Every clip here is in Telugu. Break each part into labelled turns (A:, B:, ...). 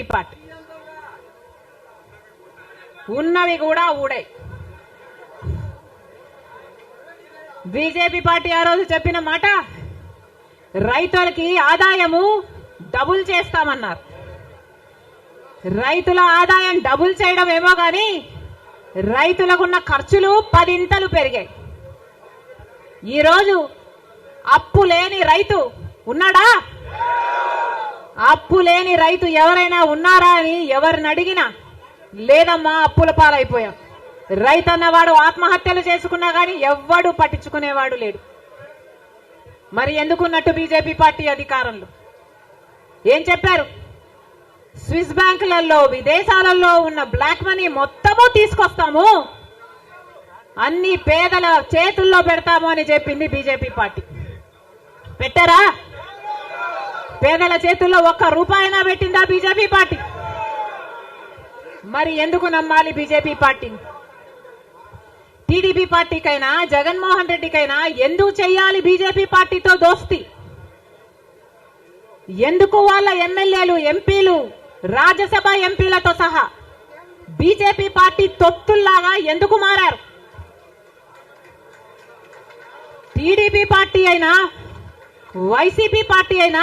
A: BJP party. ఉన్నవి కూడా ఊడే. బీజేపీ పార్టీ ఆ రోజు చెప్పిన మాట రైతులకి ఆదాయము డబుల్ చేస్తామన్నారు. రైతుల ఆదాయం డబుల్ చేయడం ఏమో కానీ రైతులకున్న ఖర్చులు పదింతలు పెరిగాయి. ఈరోజు అప్పు లేని రైతు ఉన్నాడా? అప్పు లేని రైతు ఎవరైనా ఉన్నారా అని ఎవరిని అడిగినా లేదమ్మా అప్పుల పాలైపోయాం. రైతు అన్నవాడు ఆత్మహత్యలు చేసుకున్నా గాని ఎవ్వడు పట్టించుకునేవాడు లేడు. మరి ఎందుకున్నట్టు బీజేపీ పార్టీ అధికారంలో? ఏం చెప్పారు? స్విస్ బ్యాంకులలో విదేశాలలో ఉన్న బ్లాక్ మనీ మొత్తము తీసుకొస్తాము. అన్ని పేదల చేతుల్లో పెడతాము అని చెప్పింది బీజేపీ పార్టీ. పెట్టారా? పేదల చేతుల్లో ఒక్క రూపాయినా పెట్టిందా బీజేపీ పార్టీ? మరి ఎందుకు నమ్మాలి బీజేపీ పార్టీని టీడీపీ పార్టీకైనా జగన్మోహన్ రెడ్డికైనా ఎందుకు చెయ్యాలి బీజేపీ పార్టీతో దోస్తి? ఎందుకు వాళ్ళ ఎమ్మెల్యేలు ఎంపీలు రాజ్యసభ ఎంపీలతో సహా బీజేపీ పార్టీ తొత్తుల్లాగా ఎందుకు మారారు? టీడీపీ పార్టీ అయినా వైసీపీ పార్టీ అయినా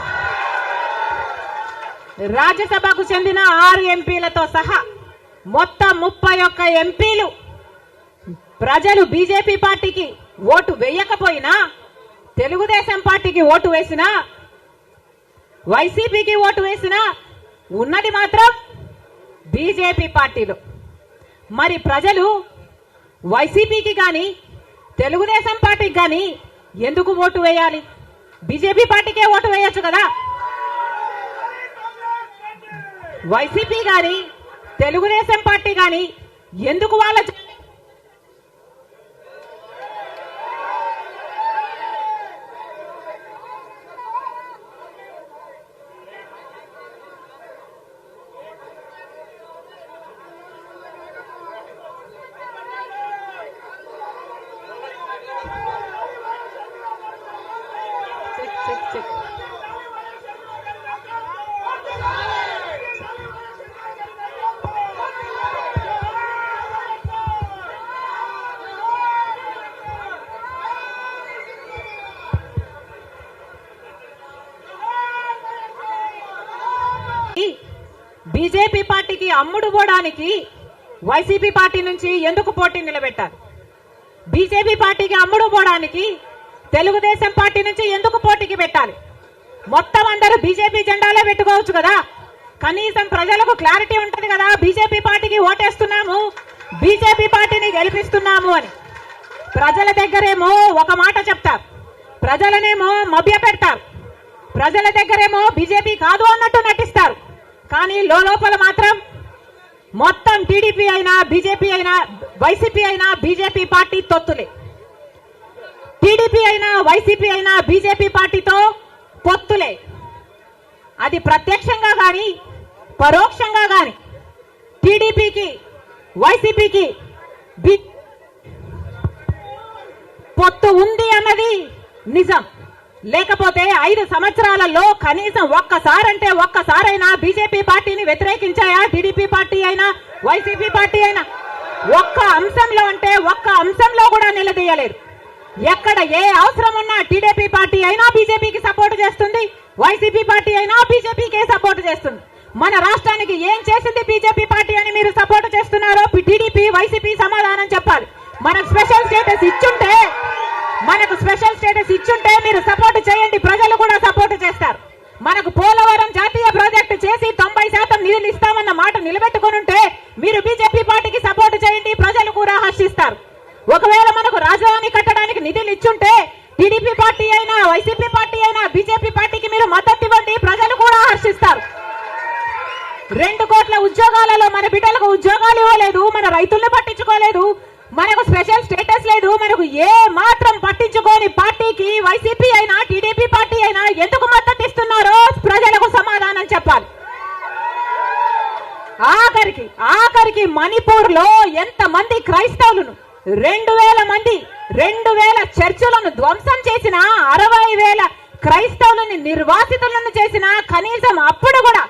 A: రాజ్యసభకు చెందిన ఆరు ఎంపీలతో సహా మొత్తం ముప్పై ఒక్క ఎంపీలు ప్రజలు బీజేపీ పార్టీకి ఓటు వేయకపోయినా తెలుగుదేశం పార్టీకి ఓటు వేసినా వైసీపీకి ఓటు వేసినా ఉన్నది మాత్రం బీజేపీ పార్టీలు. మరి ప్రజలు వైసీపీకి కానీ తెలుగుదేశం పార్టీకి కానీ ఎందుకు ఓటు వేయాలి? బీజేపీ పార్టీకే ఓటు వేయొచ్చు కదా? వైసీపీ గాని తెలుగుదేశం పార్టీ గాని ఎందుకు వాళ్ళ చెక్ చెక్ చెక్. బీజేపీ పార్టీకి అమ్ముడు పోవడానికి వైసీపీ పార్టీ నుంచి ఎందుకు పోటీ నిలబెట్టారు? బీజేపీ పార్టీకి అమ్ముడు పోవడానికి తెలుగుదేశం పార్టీ నుంచి ఎందుకు పోటీకి పెట్టాలి? మొత్తం అందరూ బీజేపీ జెండాలే పెట్టుకోవచ్చు కదా? కనీసం ప్రజలకు క్లారిటీ ఉంటది కదా బీజేపీ పార్టీకి ఓటేస్తున్నాము బీజేపీ పార్టీని గెలిపిస్తున్నాము అని. ప్రజల దగ్గరేమో ఒక మాట చెప్తారు ప్రజలనేమో మభ్య పెడతారు ప్రజల దగ్గరేమో బీజేపీ కాదు అన్నట్టు నటిస్తారు. కానీ లోపల మాత్రం మొత్తం టీడీపీ అయినా బీజేపీ అయినా వైసీపీ అయినా బీజేపీ పార్టీ తొత్తులే. టీడీపీ అయినా వైసీపీ అయినా బీజేపీ పార్టీతో పొత్తులే. అది ప్రత్యక్షంగా కానీ పరోక్షంగా కానీ టీడీపీకి వైసీపీకి పొత్తు ఉంది అన్నది నిజం. లేకపోతే ఐదు సంవత్సరాలలో కనీసం ఒక్కసారంటే ఒక్కసారైనా బీజేపీ పార్టీని వ్యతిరేకించాయా? టీడీపీ పార్టీ అయినా? వైసీపీ పార్టీ అయినా? ఒక్క అంశంలో అంటే ఒక్క అంశంలో కూడా నిలదీయలేదు. ఎక్కడ ఏ అవసరం ఉన్నా టీడీపీ పార్టీ అయినా బీజేపీకి సపోర్ట్ చేస్తుంది. వైసీపీ పార్టీ అయినా బీజేపీకే సపోర్ట్ చేస్తుంది. మన రాష్ట్రానికి ఏం చేసింది బీజేపీ పార్టీ అని మీరు సపోర్ట్ చేస్తున్నారో టీడీపీ వైసీపీ సమాధానం చెప్పాలి మనకు స్పెషల్ స్టేటస్ ఇచ్చుంటే మనకు స్పెషల్ స్టేటస్ ఇచ్చుంటే మీరు సపోర్ట్ చేయండి. ప్రజలు కూడా సపోర్ట్ చేస్తారు. మనకు పోలవరం జాతీయ ప్రాజెక్టు చేసి తొంభై శాతం నిధులు ఇస్తామన్న మాట నిలబెట్టుకుని ఉంటే మీరు బీజేపీ పార్టీకి సపోర్ట్ చేయండి. ప్రజలు కూడా హర్షిస్తారు. ఒకవేళ మనకు రాజధాని కట్టడానికి నిధులు ఇచ్చుంటే టీడీపీ పార్టీ అయినా వైసీపీ పార్టీ అయినా బీజేపీ పార్టీకి మీరు మద్దతు ఇవ్వండి. ప్రజలు కూడా హర్షిస్తారు. రెండు కోట్ల ఉద్యోగాలలో మన బిడ్డలకు ఉద్యోగాలు ఇవ్వలేదు. మన రైతుల్ని పట్టించుకోలేదు. మనకు స్పెషల్ స్టేటస్ లేదు. మనకు ఏ మాత్రం పట్టించుకోని పార్టీకి వైసీపీ అయినా టీడీపీ పార్టీ అయినా ఎందుకు మద్దతు ఇస్తున్నారో ప్రజలకు సమాధానం చెప్పాలి. ఆఖరికి ఆఖరికి మణిపూర్లో ఎంత మంది క్రైస్తవులను రెండు వేల మంది రెండు వేల చర్చిలను ధ్వంసం చేసిన అరవై వేల క్రైస్తవులని నిర్వాసితులను చేసిన కనీసం అప్పుడు కూడా